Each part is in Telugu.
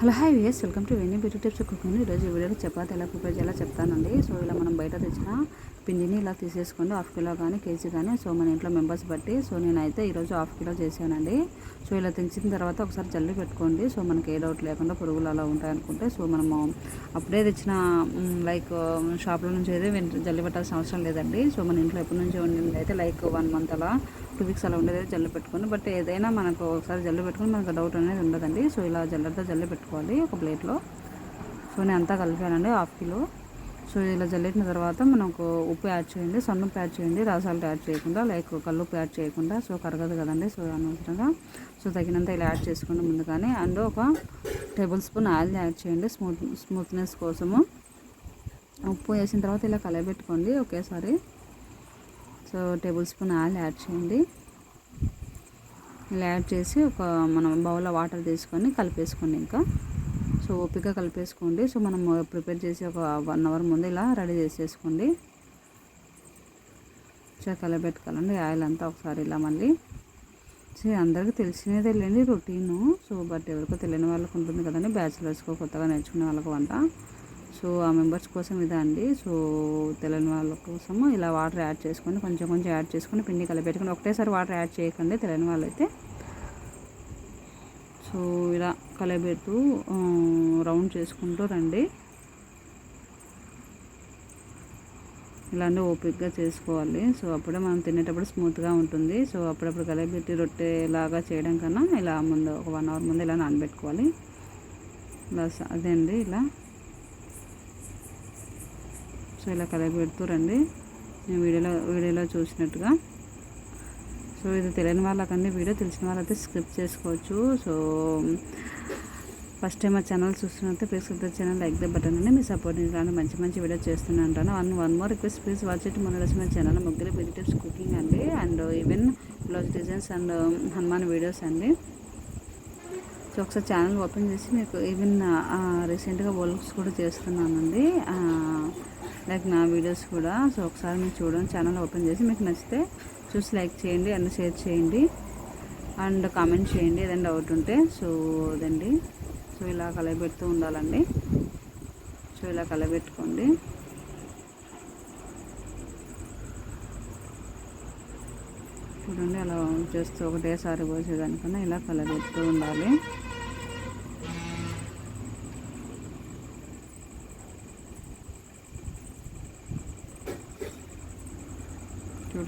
Hello hi వియస్ welcome to Venny beauty tips cooking. ఈరోజు ఈ వీడియోలో చపాతి ఎలా ప్రిపేర్ చేయాలో చెప్తానండి. సో ఇలా మనం బయట తెచ్చిన పిండిని ఇలా తీసేసుకోండి హాఫ్ కిలో కానీ కేజీ కానీ సో మన ఇంట్లో మెంబర్స్ బట్టి. సో నేనైతే ఈరోజు హాఫ్ కిలో చేశానండి. సో ఇలా తెచ్చిన తర్వాత ఒకసారి జల్లి పెట్టుకోండి. సో మనకి ఏ డౌట్ లేకుండా పురుగులు అలా ఉంటాయనుకుంటే సో మనము అప్పుడే తెచ్చిన లైక్ షాప్లో నుంచి అయితే జల్లి పెట్టాల్సిన అవసరం లేదండి. సో మన ఇంట్లో ఎప్పటి నుంచి ఉండింది అయితే లైక్ వన్ మంత్ అలా టూ వీక్స్ అలా ఉండేది జల్లు పెట్టుకొని. బట్ ఏదైనా మనకు ఒకసారి జల్లు పెట్టుకొని మనకు డౌట్ అనేది ఉండదండి. సో ఇలా జల్లతో జల్లి పెట్టుకోవాలి ఒక ప్లేట్లో. సో నేను అంతా కలిపానండి హాఫ్ కిలో సో ఇలా జల్లెట్టిన తర్వాత మనకు ఉప్పు యాడ్ చేయండి సన్న ఉప్పు యాడ్ చేయండి రసాలు యాడ్ చేయకుండా లైక్ కల్లుప్పు యాడ్ చేయకుండా. సో కరగదు కదండి సో అనవసరంగా. సో తగినంత ఇలా యాడ్ చేసుకోండి ముందుగానే. అండ్ ఒక టేబుల్ స్పూన్ ఆయిల్ యాడ్ చేయండి స్మూత్ స్మూత్నెస్ కోసము. ఉప్పు వేసిన తర్వాత ఇలా కలబెట్టుకోండి ఒకేసారి. So tablespoon oil add చేయండి. ఇలా యాడ్ చేసి ఒక మనం బౌల్లో వాటర్ తీసుకొని కలిపేసుకోండి ఇంకా. సో ఓపిక కలిపేసుకోండి. సో మనం ప్రిపేర్ చేసి ఒక వన్ అవర్ ముందు ఇలా రెడీ చేసేసుకోండి. సో కలబెట్టుకోవాలండి ఆయిల్ అంతా ఒకసారి ఇలా మళ్ళీ. సో అందరికీ తెలిసినదే లేండి రొటీను. సో బట్ ఎవరికో తెలియని వాళ్ళకు ఉంటుంది కదండి. బ్యాచిలర్స్కో కొత్తగా నేర్చుకునే వాళ్ళకు వంట సో ఆ మెంబర్స్ కోసం ఇదే అండి. సో తెలియని వాళ్ళ కోసము ఇలా వాటర్ యాడ్ చేసుకొని కొంచెం కొంచెం యాడ్ చేసుకొని పిండి కలిపెట్టుకొని ఒకటేసారి వాటర్ యాడ్ చేయకండి తెలియని వాళ్ళైతే. సో ఇలా కలబెడుతూ రౌండ్ చేసుకుంటూ రండి. ఇలాంటి ఓపిక్గా చేసుకోవాలి. సో అప్పుడే మనం తినేటప్పుడు స్మూత్గా ఉంటుంది. సో అప్పుడప్పుడు కలబెట్టి రొట్టె లాగా చేయడం కన్నా ఇలా ముందు ఒక వన్ అవర్ ముందు ఇలా నానబెట్టుకోవాలి. ఇలా అదే అండి ఇలా. సో ఇలా కలపెడుతూ రండి నేను వీడియోలో వీడియోలో చూసినట్టుగా. సో ఇది తెలియని వాళ్ళకండి వీడియో తెలిసిన వాళ్ళైతే స్క్రిప్ట్ చేసుకోవచ్చు. సో ఫస్ట్ టైం మా ఛానల్ చూస్తున్నట్టు ప్లీజ్ కొత్త ఛానల్ లైక్ ద బటన్ అండి. మీ సపోర్ట్ ఇలాంటి మంచి మంచి వీడియో చేస్తూనే ఉంటాను one one more request please watch it. మన మా ఛానల్ ముగ్గురు వెజిటేబుల్స్ కుకింగ్ అండి. And even blouse designs and Hanuman videos అండి. సో ఒకసారి ఛానల్ ఓపెన్ చేసి మీకు ఈవెన్ రీసెంట్గా వర్క్స్ కూడా చేస్తున్నానండి. లైక్ నా వీడియోస్ కూడా. సో ఒకసారి మీరు చూడండి. ఛానల్ ఓపెన్ చేసి మీకు నచ్చితే చూసి లైక్ చేయండి అండ్ షేర్ చేయండి. అండ్ కామెంట్ చేయండి ఏదైనా డౌట్ ఉంటే. సో అదండి. సో ఇలా కలయబెడుతూ ఉండాలండి. సో ఇలా కలబెట్టుకోండి చూడండి అలా చేస్తూ ఒకటేసారి పోసేదానికన్నా ఇలా కలబెడుతూ ఉండాలి.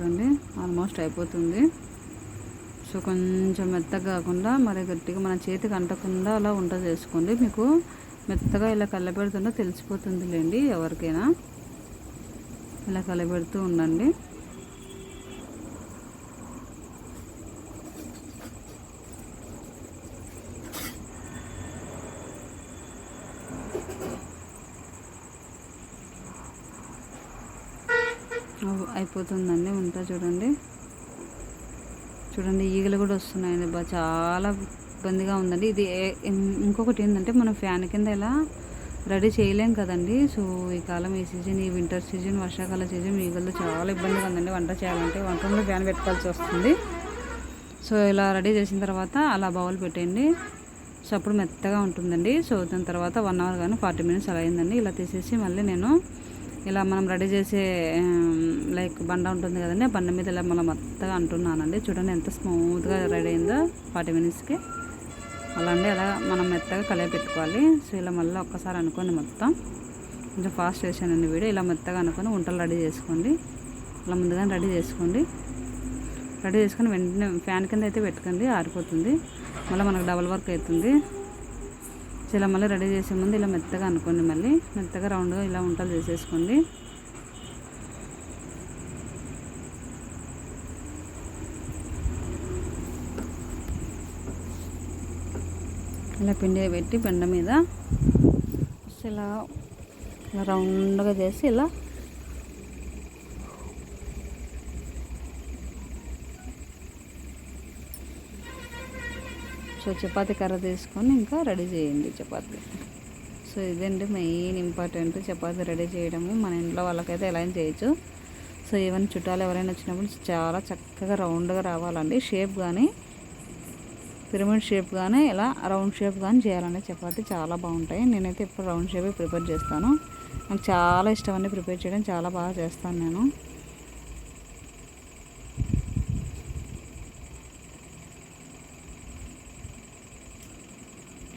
చూడండి ఆల్మోస్ట్ అయిపోతుంది. సో కొంచెం మెత్తగా కాకుండా మరి గట్టిగా మన చేతికి అంటకుండా అలా వంట చేసుకోండి. మీకు మెత్తగా ఇలా కళ్ళబెడుతుంటే తెలిసిపోతుంది లేండి ఎవరికైనా. ఇలా కలబెడుతూ ఉండండి. అయిపోతుందండి ఉంటా చూడండి. చూడండి ఈగలు కూడా వస్తున్నాయండి బా చాలా ఇబ్బందిగా ఉందండి. ఇది ఇంకొకటి ఏంటంటే మనం ఫ్యాన్ కింద ఇలా రెడీ చేయలేం కదండి. సో ఈ కాలం ఈ సీజన్ ఈ వింటర్ సీజన్ వర్షాకాల సీజన్ ఈగలు చాలా ఇబ్బందిగా ఉందండి వంట చేయాలంటే. వంట రూమ్లో ఫ్యాన్ పెట్టుకోవాల్సి వస్తుంది. సో ఇలా రెడీ చేసిన తర్వాత అలా బౌల్ పెట్టండి సో అప్పుడు మెత్తగా ఉంటుందండి. సో దాని తర్వాత వన్ అవర్ కానీ ఫార్టీ మినిట్స్ అలా అయిందండి. ఇలా తీసేసి మళ్ళీ నేను ఇలా మనం రెడీ చేసే లైక్ బండ ఉంటుంది కదండి ఆ బండ మీద ఇలా మళ్ళీ మెత్తగా అంటున్నానండి. చూడండి ఎంత స్మూత్గా రెడీ అయిందో ఫార్టీ మినిట్స్కి. అలా అండి అలా మనం మెత్తగా కలిపి పెట్టుకోవాలి. సో ఇలా మళ్ళీ ఒక్కసారి అనుకోండి మొత్తం. కొంచెం ఫాస్ట్ చేశానండి వీడియో. ఇలా మెత్తగా అనుకొని వంటలు రెడీ చేసుకోండి. అలా ముందుగానే రెడీ చేసుకోండి. రెడీ చేసుకొని వెంటనే ఫ్యాన్ కింద అయితే పెట్టుకోండి ఆరిపోతుంది. మళ్ళీ మనకు డబల్ వర్క్ అవుతుంది. ఇలా మళ్ళీ రెడీ చేసే ముందు ఇలా మెత్తగా అనుకోండి మళ్ళీ. మెత్తగా రౌండ్గా ఇలా వంటలు చేసేసుకోండి. ఇలా పిండి పెట్టి పెండ మీద ఇలా రౌండ్గా చేసి ఇలా సో చపాతీ కర్ర తీసుకొని ఇంకా రెడీ చేయండి చపాతీ. సో ఇదండి మెయిన్ ఇంపార్టెంట్ చపాతీ రెడీ చేయడము. మన ఇంట్లో వాళ్ళకైతే ఎలా చేయొచ్చు. సో ఈవెన్ చుట్టాలు ఎవరైనా వచ్చినప్పుడు చాలా చక్కగా రౌండ్గా రావాలండి. షేప్ కానీ పిరమిడ్ షేప్ కానీ ఇలా రౌండ్ షేప్ కానీ చేయాలండి. చపాతి చాలా బాగుంటాయి. నేనైతే ఎప్పుడు రౌండ్ షేప్ ప్రిపేర్ చేస్తాను. నాకు చాలా ఇష్టం అండి ప్రిపేర్ చేయడం. చాలా బాగా చేస్తాను నేను.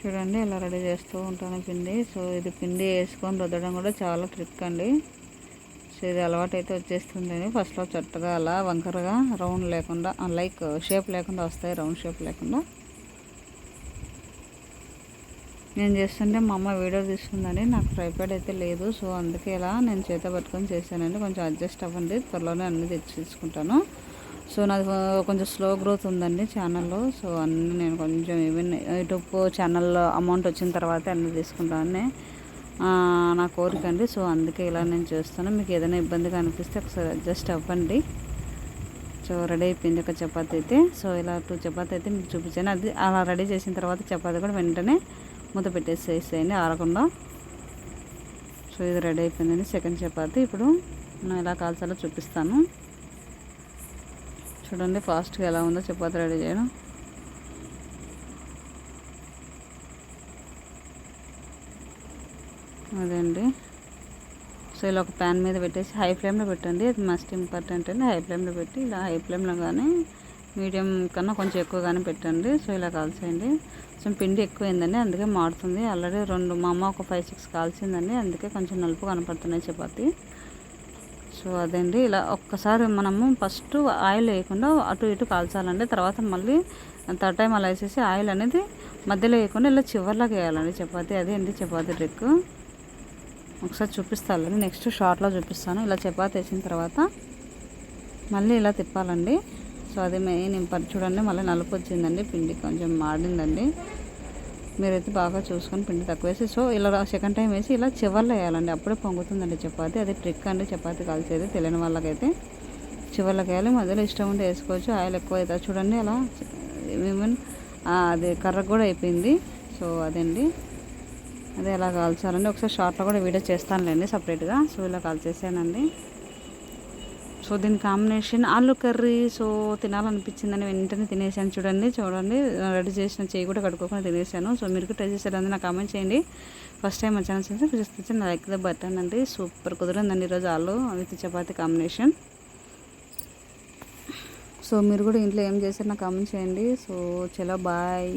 చూడండి ఇలా రెడీ చేస్తూ ఉంటాను పిండి. సో ఇది పిండి వేసుకొని రుద్దడం కూడా చాలా ట్రిక్ అండి. సో ఇది అలవాటు అయితే వచ్చేస్తుంది ఫస్ట్లో చట్టగా అలా వంకరగా రౌండ్ లేకుండా లైక్ షేప్ లేకుండా వస్తాయి రౌండ్ షేప్ లేకుండా. నేను చేస్తుంటే మా అమ్మ వీడియో తీస్తుందని నాకు ట్రైపాడ్ అయితే లేదు. సో అందుకే ఇలా నేను చేత పట్టుకొని చేశానండి. కొంచెం అడ్జస్ట్ అవ్వండి. త్వరలోనే అన్నీ తెచ్చి తీసుకుంటాను సో నాది కొంచెం స్లో గ్రోత్ ఉందండి ఛానల్లో. సో అన్నీ నేను కొంచెం ఈవెన్ యూట్యూబ్ ఛానల్లో అమౌంట్ వచ్చిన తర్వాత అన్నీ తీసుకుంటానని నా కోరిక అండి. సో అందుకే ఇలా నేను చేస్తాను. మీకు ఏదైనా ఇబ్బందిగా అనిపిస్తే ఒకసారి అడ్జస్ట్ అవ్వండి. సో రెడీ అయిపోయింది ఒక చపాతి అయితే. సో ఇలా టూ చపాతీ అయితే మీకు చూపించాను. అది అలా రెడీ చేసిన తర్వాత చపాతీ కూడా వెంటనే మూత పెట్టేసేసేయండి ఆరకుండా. సో ఇది రెడీ అయిపోయిందండి సెకండ్ చపాతి. ఇప్పుడు నేను ఎలా కాల్చాలో చూపిస్తాను. చూడండి ఫాస్ట్గా ఎలా ఉందో చపాతి రెడీ చేయడం. అదే అండి సో ఇలా ఒక ప్యాన్ మీద పెట్టేసి హై ఫ్లేమ్లో పెట్టండి. అది మస్ట్ ఇంపార్టెంట్ అండి. హై ఫ్లేమ్లో పెట్టి ఇలా హై ఫ్లేమ్లో కానీ మీడియం కన్నా కొంచెం ఎక్కువగానే పెట్టండి. సో ఇలా కాల్చేయండి. సో పిండి ఎక్కువైందండి. అందుకే మాడుతుంది. ఆల్రెడీ రెండు మా అమ్మ ఒక ఫైవ్ సిక్స్ కాల్చిందండి. అందుకే కొంచెం నలుపు కనపడుతున్నాయి చపాతి. సో అదండి. ఇలా ఒక్కసారి మనము ఫస్ట్ ఆయిల్ వేయకుండా అటు ఇటు కాల్చాలండి. తర్వాత మళ్ళీ థర్డ్ టైం అలా వేసేసి ఆయిల్ అనేది మధ్యలో వేయకుండా ఇలా చివరిలాగా వేయాలండి. చపాతి అదే అండి చపాతి ట్రిక్ ఒకసారి చూపిస్తాను నెక్స్ట్ షార్ట్లో చూపిస్తాను. ఇలా చపాతి వేసిన తర్వాత మళ్ళీ ఇలా తిప్పాలండి. సో అది మెయిన్ ఇంపార్టెంట్. చూడండి మళ్ళీ నలుపు వచ్చిందండి. పిండి కొంచెం మాడిందండి. మీరైతే బాగా చూసుకొని పిండి తక్కువ వేసి సో ఇలా సెకండ్ టైం వేసి ఇలా చివర్లో వేయాలండి. అప్పుడే పొంగుతుందండి చపాతి. అది ట్రిక్ అండి చపాతి కాల్చేది తెలియని వాళ్ళకైతే. చివర్లోకి వేయాలి. మధ్యలో ఇష్టం ఉంటే వేసుకోవచ్చు. ఆయిల్ ఎక్కువ అవుతుంది. చూడండి అలా ఈవెన్ అది కర్ర కూడా అయిపోయింది. సో అదండి. అదే ఎలా కాల్చాలండి? ఒకసారి షార్ట్లో కూడా వీడియో చేస్తానులేండి సపరేట్గా సో ఇలా కాల్చేసానండి. సో దీని కాంబినేషన్ ఆలు కర్రీ సో తినాలనిపించిందని వెంటనే తినేసాను చూడండి చూడండి. రెడీ చేసిన చేయి కూడా కడుక్కోకుండా తినేసాను సో మీరు ట్రై చేశారని నాకు కామెంట్ చేయండి. ఫస్ట్ టైం వచ్చాను ఛానల్ చూస్తే నా దగ్గర బటన్ అండి. సూపర్ కుదిరిందండి ఈరోజు ఆలు విత్ చపాతి కాంబినేషన్ సో మీరు కూడా ఇంట్లో ఏం చేశారు నాకు కామెంట్ చేయండి. సో చలో బాయ్